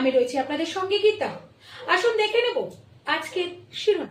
আমি রয়েছি আপনাদের সঙ্গে গীতা। আসুন দেখে নেব আজকের শিরোনাম।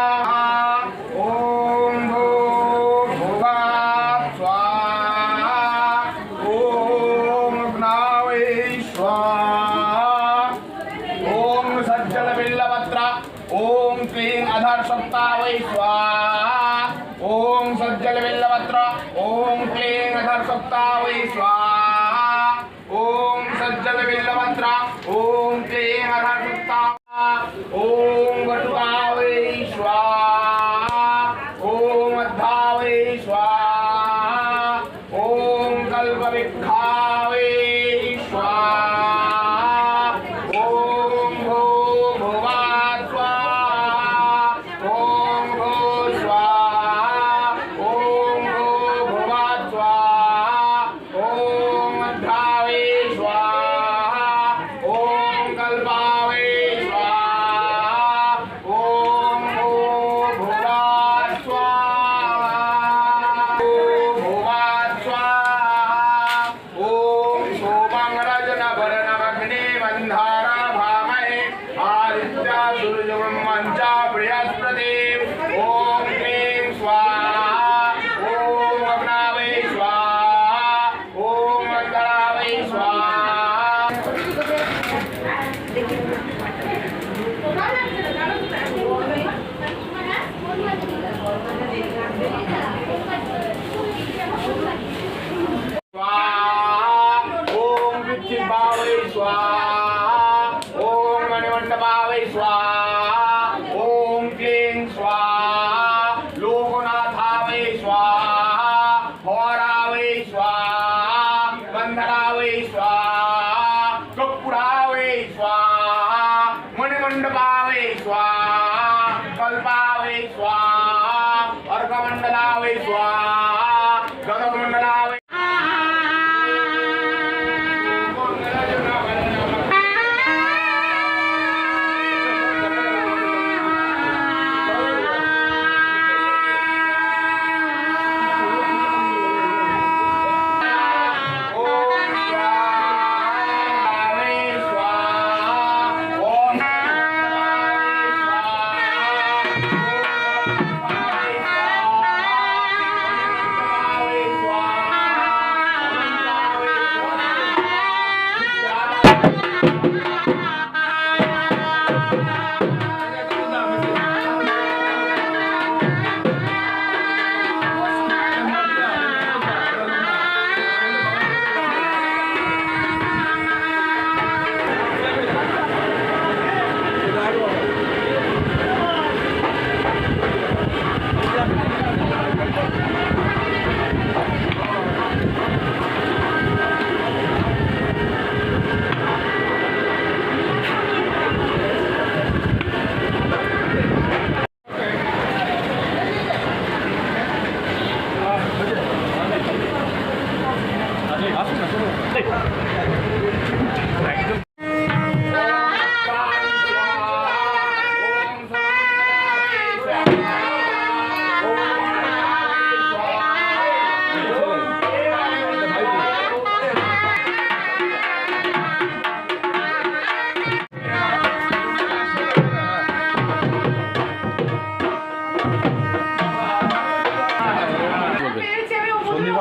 ॐ क्लीं सप्ताह वै स्वाहा। ॐ सज्जनबिल्लमन्त्र ॐ क्लीं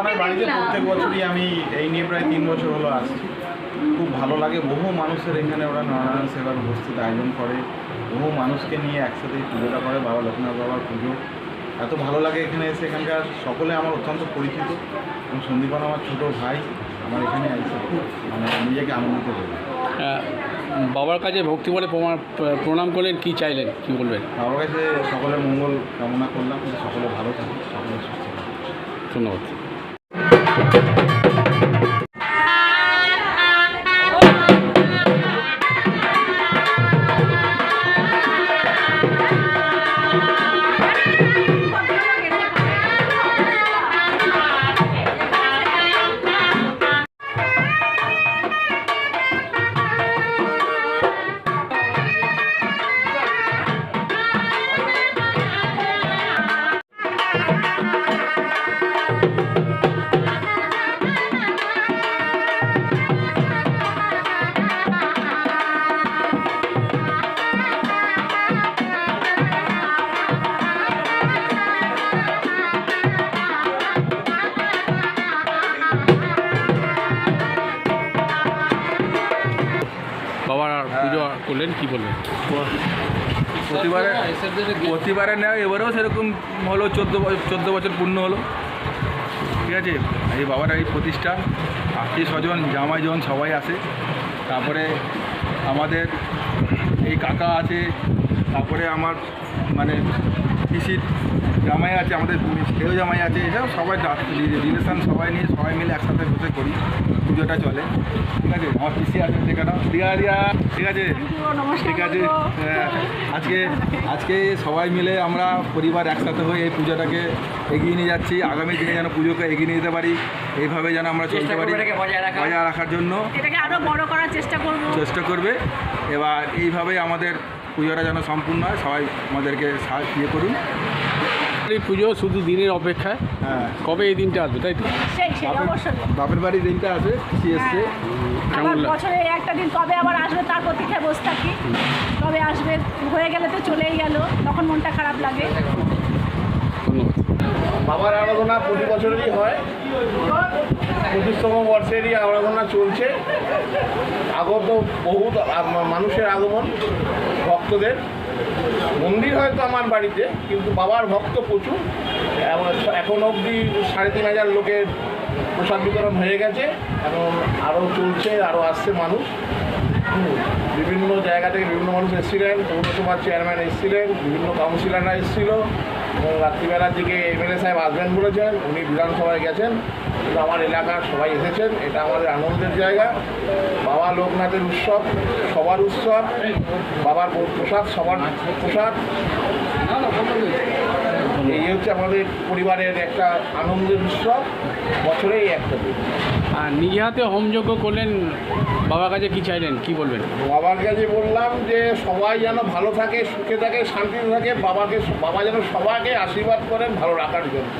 আমার বাড়িতে প্রত্যেক বছরই আমি এই নিয়ে প্রায় তিন বছর হলো আসছি। খুব ভালো লাগে বহু মানুষের এখানে ওরা নারায়ণ সেবার উপস্থিত আয়োজন করে বহু মানুষকে নিয়ে একসাথে পুজোটা করে বাবা লক্ষ্মীনাথ বাবার পুজো। এত ভালো লাগে এখানে এসে এখানকার সকলে আমার অত্যন্ত পরিচিত এবং সন্দীপন আমার ছোটো ভাই আমার এখানে এসে খুব মানে নিজেকে আনন্দিত করি বাবার কাছে ভক্তি বলে প্রমাণ প্রণাম করলেন কী চাইলেন কী বলবেন? বাবার কাছে সকলের মঙ্গল কামনা করলাম সকলে ভালো থাকুন সকলে সুস্থ ধন্যবাদ। ধন্যবাদ বাবার করলেন কি বলবেন? প্রতিবারে প্রতিবারে নেয় এবারেও সেরকম হলো চোদ্দ চোদ্দ বছর পূর্ণ হলো। ঠিক আছে? এই বাবার এই প্রতিষ্ঠা আত্মীয় স্বজন জামাই জন সবাই আসে। তারপরে আমাদের এই কাকা আছে তারপরে আমার মানে পিসির জামাই আছে আমাদের সেও জামাই আছে এসব সবাই রিলেশান সবাই নিয়ে সবাই মিলে একসাথে বসে করি। পুজোটা চলে। ঠিক আছে? আমার পিসি আছে সেখানেও দিয়া দিয়া। ঠিক আছে? ঠিক আছে? হ্যাঁ, আজকে আজকে সবাই মিলে আমরা পরিবার একসাথে হয়ে এই পুজোটাকে এগিয়ে নিয়ে যাচ্ছি। আগামী দিনে যেন পুজোকে এগিয়ে নিয়ে যেতে পারি এইভাবে যেন আমরা চলতে পারি বজায় রাখার। জন্য। আরও বড় করার চেষ্টা করব। চেষ্টা করবে। এবার এইভাবেই আমাদের পুজোটা যেন সম্পূর্ণ হয়। সবাই আমাদেরকে সাহায্য ইয়ে করুন। এই পুজো শুধু দিনের অপেক্ষায়। হ্যাঁ। কবে এই দিনটা আসবে তাই তো? সেই সেই বাপের অবশ্যই বাপের বাড়ির দিনটা আছে পিসি এসছে। কেমন আবার বছরে একটা দিন কবে আবার আসবে তার প্রতীক্ষায় বসে থাকি। কবে আসবে হয়ে গেলে তো চলেই গেল তখন মনটা খারাপ লাগে। বাবার আরাধনা প্রতি বছরেরই হয়। পঁচিশতম বর্ষেরই আরাধনা চলছে। আগত বহু মানুষের আগমন ভক্তদের। মন্দির হয়তো আমার বাড়িতে, কিন্তু বাবার ভক্ত প্রচুর। এখন অবধি সাড়ে তিন হাজার লোকের প্রসাদ বিতরণ হয়ে গেছে এখন আরও চলছে আরও আসছে মানুষ। বিভিন্ন জায়গা থেকে বিভিন্ন মানুষ এসেছিলেন, পৌরসভার চেয়ারম্যান এসেছিলেন, বিভিন্ন কাউন্সিলাররা এসেছিল, এবং রাত্রিবেলার দিকে এমএলএ সাহেব আসবেন বলেছেন, উনি বিধানসভায় গেছেন। কিন্তু আমার এলাকার সবাই এসেছেন এটা আমাদের আনন্দের জায়গা। বাবা লোকনাথের উৎসব সবার উৎসব বাবার প্রসাদ সবার প্রসাদ। এই হচ্ছে আমাদের পরিবারের একটা আনন্দের উৎসব বছরেই একটা দিন। আর নিজে হাতে হোমযজ্ঞ করলেন বাবার কাছে কি চাইলেন কি বলবেন? বাবার কাছে বললাম যে সবাই যেন ভালো থাকে সুখে থাকে শান্তিতে থাকে বাবাকে বাবা যেন সবাইকে আশীর্বাদ করেন ভালো রাখার জন্য।